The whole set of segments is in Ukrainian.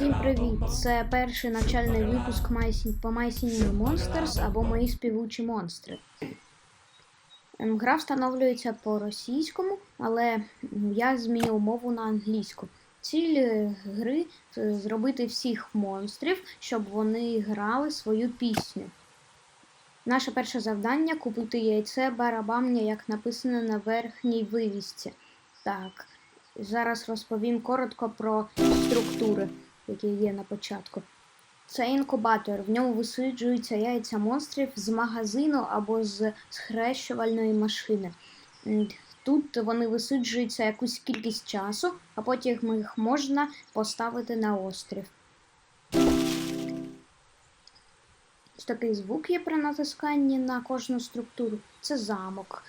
Всім привіт! Це перший навчальний випуск по My Singing Monsters або Мої співучі монстри. Ем, Гра встановлюється по російському, але я змінив мову на англійську. Ціль е, гри зробити всіх монстрів, щоб вони грали свою пісню. Наше перше завдання купити яйце барабамня, як написано на верхній вивісці. Так, зараз розповім коротко про структури, які є на початку. Це інкубатор. В ньому висиджуються яйця монстрів з магазину або з схрещувальної машини. Тут вони висиджуються якусь кількість часу, а потім їх можна поставити на острів. Ось такий звук є при натисканні на кожну структуру. Це замок.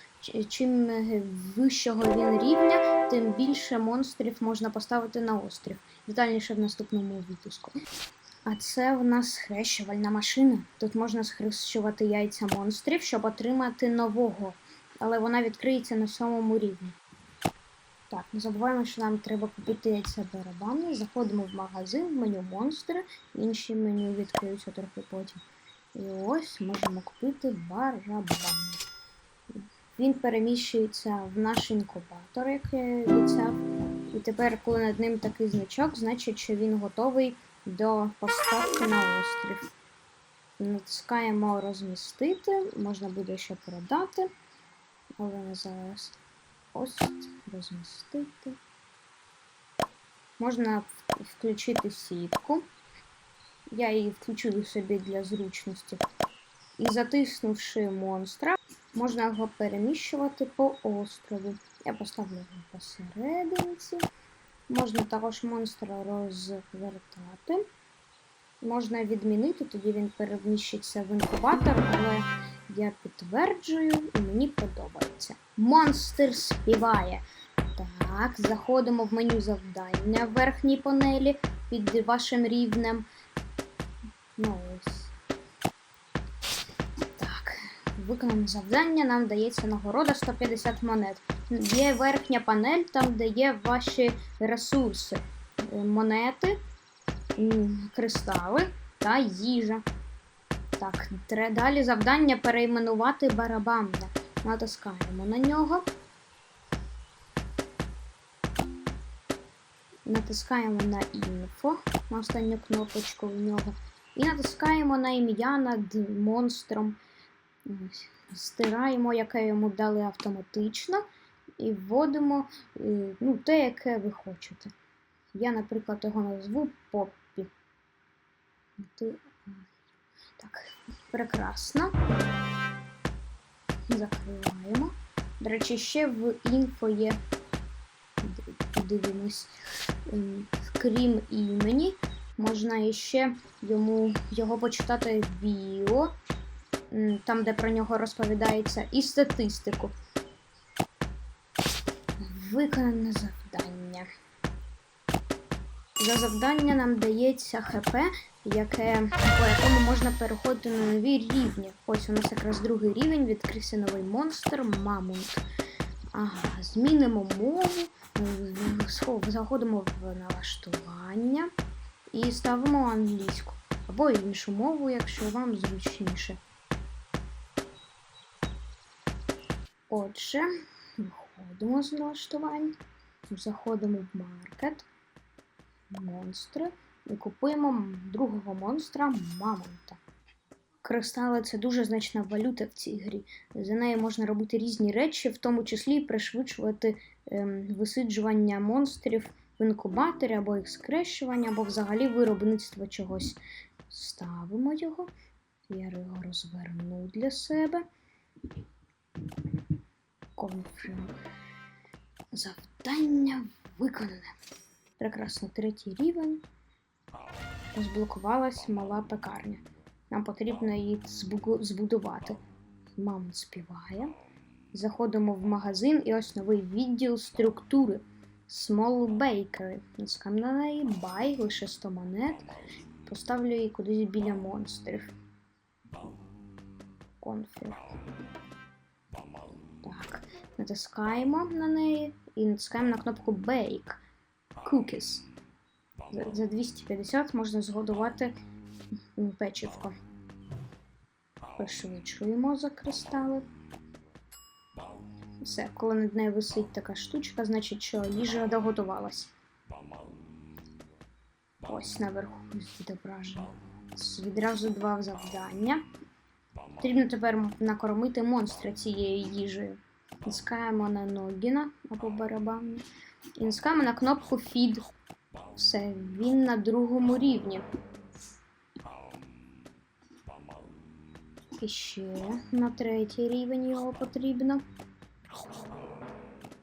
Чим е, вищого він рівня, тим більше монстрів можна поставити на острів. Детальніше в наступному випуску. А це в нас схрещувальна машина. Тут можна схрещувати яйця монстрів, щоб отримати нового. Але вона відкриється на сьомому рівні. Так, не забуваємо, що нам треба купити яйця барабани. Заходимо в магазин, в меню монстри, інші меню відкриються трохи потім. І ось можемо купити барабан. Він переміщується в наш інкубатор, як я обіцяв. І тепер, коли над ним такий значок, значить, що він готовий до поставки на острів. Натискаємо розмістити, можна буде ще продати, але зараз. Ось розмістити. Можна включити сітку. Я її включила собі для зручності. І затиснувши монстра, можна його переміщувати по острову. Я поставлю його посерединці. Можна також монстра розвертати. Можна відмінити, тоді він переміщиться в інкубатор, але я підтверджую і мені подобається. Монстр співає. Так, заходимо в меню завдання в верхній панелі під вашим рівнем. Ну ось. Виконане завдання, нам дається нагорода 150 монет. Є верхня панель, там де є ваші ресурси. Е, Монети, кристали та їжа. Так, далі завдання перейменувати барабанна. Натискаємо на нього. Натискаємо на інфо, на останню кнопочку в нього. І натискаємо на ім'я над монстром. Стираємо, яке йому дали автоматично, і вводимо е, ну, те, яке ви хочете. Я, наприклад, його назву Поппі. Так, прекрасно. Закриваємо. До речі, ще в інфо є. Д- Подивимось. ем, Крім імені, можна іще йому його почитати в біо, там, де про нього розповідається, і статистику. Виконане завдання. За завдання нам дається ХП, яке, по якому можна переходити на нові рівні. Ось у нас якраз другий рівень, відкрився новий монстр Мамонт. Ага, змінимо мову, заходимо в налаштування і ставимо англійську або іншу мову, якщо вам зручніше. Отже, виходимо з налаштувань, заходимо в маркет, монстри і купуємо другого монстра Мамонта. Кристали це дуже значна валюта в цій грі. За нею можна робити різні речі, в тому числі пришвидшувати ем, висиджування монстрів в інкубаторі або їх скрещування, або взагалі виробництво чогось. Ставимо його. Я його розверну для себе. Конфрем. Завдання виконане. Прекрасно, третій рівень. Розблокувалась мала пекарня. Нам потрібно її збудувати. Мама співає. Заходимо в магазин і ось новий відділ структури. Small Bakery. Натискаємо на неї, buy, лише 100 монет. Поставлю її кудись біля монстрів. Конфір. Так. Натискаємо на неї і натискаємо на кнопку Bake. Cookies. За, за 250 можна згодувати печивко. Пришвидшуємо за кристали. Все, коли над нею висить така штучка, значить, що їжа доготувалась. Ось наверху відображено. Відразу два завдання. Потрібно тепер накормити монстра цією їжею. Натискаємо на Ногіна або барабан. І натискаємо на кнопку Feed. Все, він на другому рівні. І ще на третій рівень його потрібно.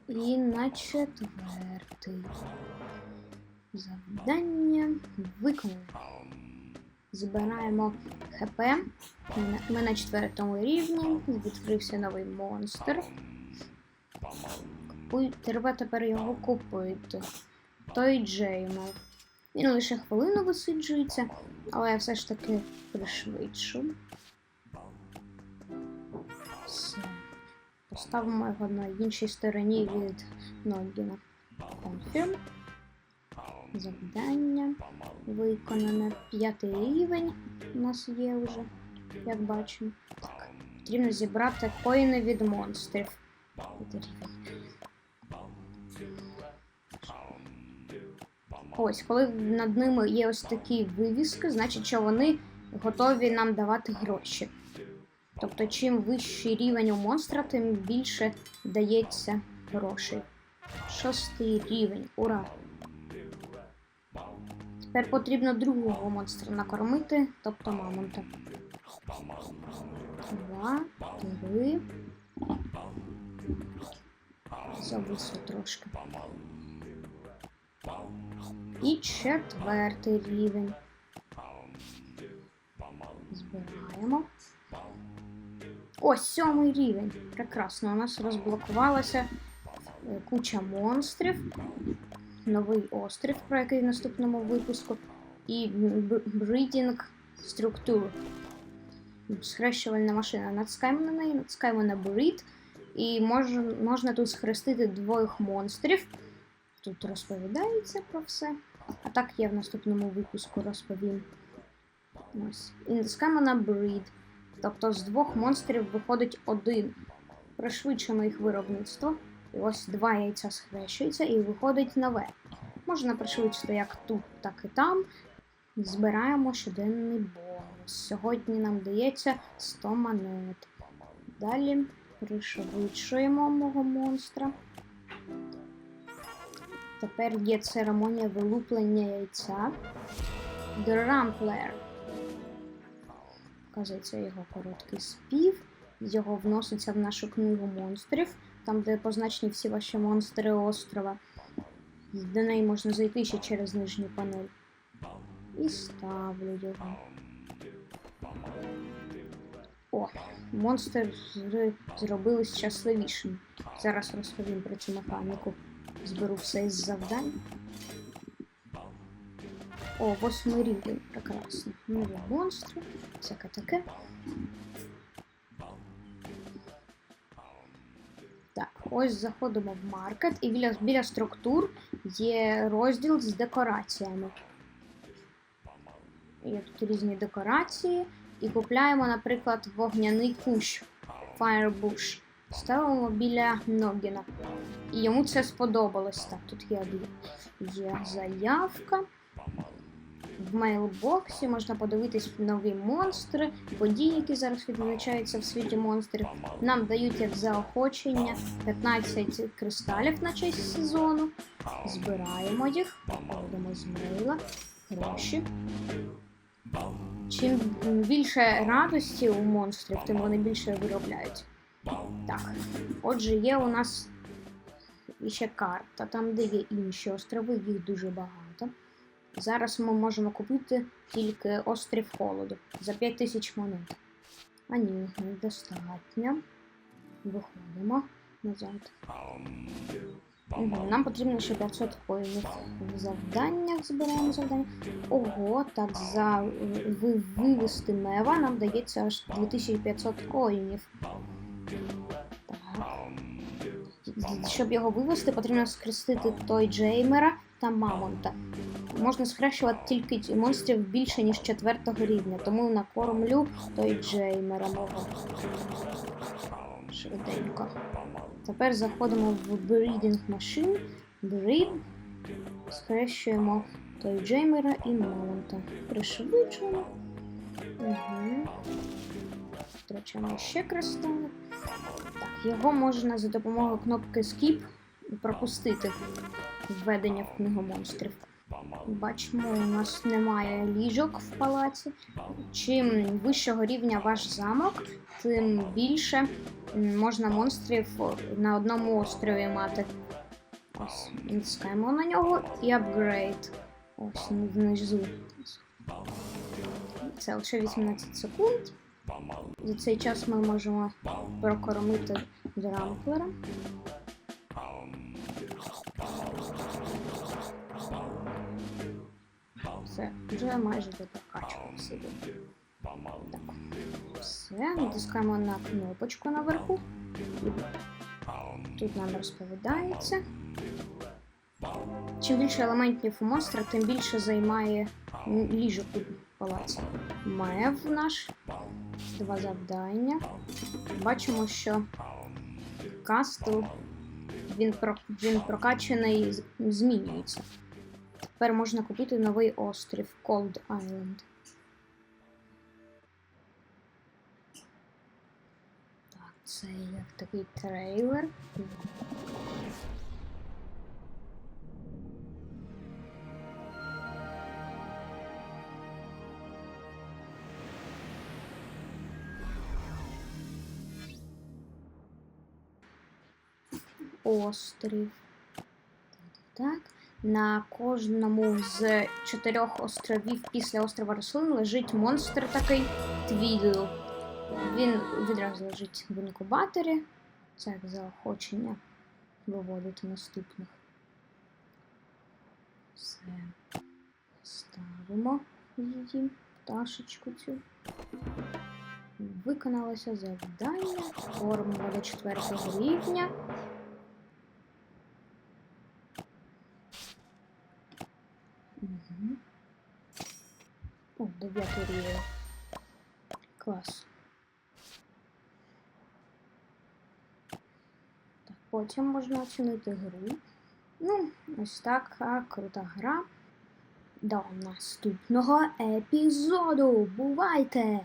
І на четвертий. Завдання виконано. Збираємо ХП. Ми на- четвертому рівні. Відкрився новий монстр. Купуй- Треба тепер його купити. Той Джеймел. Він лише хвилину висиджується, але я все ж таки пришвидшу. Все. Поставимо його на іншій стороні від Ногіна. Confirm. Завдання виконане. П'ятий рівень у нас є вже, як бачимо. Так. Потрібно зібрати коїни від монстрів. Ось, коли над ними є ось такі вивіски, значить, що вони готові нам давати гроші. Тобто, чим вищий рівень у монстра, тим більше дається грошей. Шостий рівень. Ура! Тепер потрібно другого монстра накормити, тобто мамонта. Два, три. Зависло трошки. І четвертий рівень. Збираємо. Ось сьомий рівень. Прекрасно. У нас розблокувалася е, куча монстрів. Новий острів, про який в наступному випуску. І бридінг структур. Схрещувальна машина. Натискаємо на неї, натискаємо на брид. І мож, можна тут схрестити двох монстрів. Тут розповідається про все. А так я в наступному випуску розповім. Ось. І breed. Тобто з двох монстрів виходить один. Пришвидшимо їх виробництво. І ось два яйця схрещуються і виходить нове. Можна пришвидшити як тут, так і там. Збираємо щоденний бонус. Сьогодні нам дається 100 монет. Далі пришвидшуємо мого монстра. Тепер є церемонія вилуплення яйця. Rumpler. Вказується його короткий спів. Його вноситься в нашу книгу монстрів, там, де позначені всі ваші монстри острова. До неї можна зайти ще через нижню панель. І ставлю його. О, монстр зр- зробили щасливішим. Зараз розповім про цю механіку. Зберу все із завдань. О, восьмий рівень. Прекрасно. Нові монстри. Всяке таке. Так, ось заходимо в маркет, і біля, біля структур є розділ з декораціями. Є тут різні декорації. І купляємо, наприклад, вогняний кущ Firebush. Ставимо біля Ногіна. І йому це сподобалось. Так, тут є, є заявка. В мейлбоксі можна подивитись нові монстри, події, які зараз відзначаються в світі монстрів. Нам дають як заохочення 15 кристалів на честь сезону. Збираємо їх, виходимо з мейла, гроші. Чим більше радості у монстрів, тим вони більше виробляють. Так, отже, є у нас ще карта, там, де є інші острови, їх дуже багато. Зараз ми можемо купити тільки острів холоду за 5 тисяч монет. А ні, недостатньо. Виходимо назад. Нам потрібно ще 500 коїнів в завданнях. Збираємо завдання. Ого, так, за ви- вивести мева нам дається аж 2500 коїнів. Так. Щоб його вивести, потрібно скрестити той Джеймера та Мамонта. можна схрещувати тільки монстрів більше, ніж четвертого рівня, тому накормлю той Джеймера мого. Швиденько. Тепер заходимо в Breeding Machine. Breed. Схрещуємо той Джеймера і Маунта. Пришвидшуємо. Угу. Втрачаємо ще кристали. Так, його можна за допомогою кнопки Skip пропустити введення в книгу монстрів. Бачимо, у нас немає ліжок в палаці. Чим вищого рівня ваш замок, тим більше можна монстрів на одному острові мати. Ось, натискаємо на нього і апгрейд. Ось внизу. Це лише 18 секунд. За цей час ми можемо прокормити драмплера. Все, вже майже допрокачував собі. Так. Все, натискаємо на кнопочку наверху. Тут нам розповідається. Чим більше елементів у монстра, тим більше займає ліжок у палаці. Мев наш. Два завдання. Бачимо, що кастл він, про, він прокачаний змінюється. Тепер можна купити новий острів Cold Island. Так, це як такий трейлер. Острів. Так. На кожному з чотирьох островів після острова рослин лежить монстр такий твідл. Він відразу лежить в інкубаторі. Це як заохочення виводити наступних. Все. Ставимо її, пташечку цю. Виконалося завдання. Кормимо до четвертого рівня. 9 рівень. Клас. Так, Потім можна оцінити гру. Ну, ось така крута гра. До наступного епізоду. Бувайте!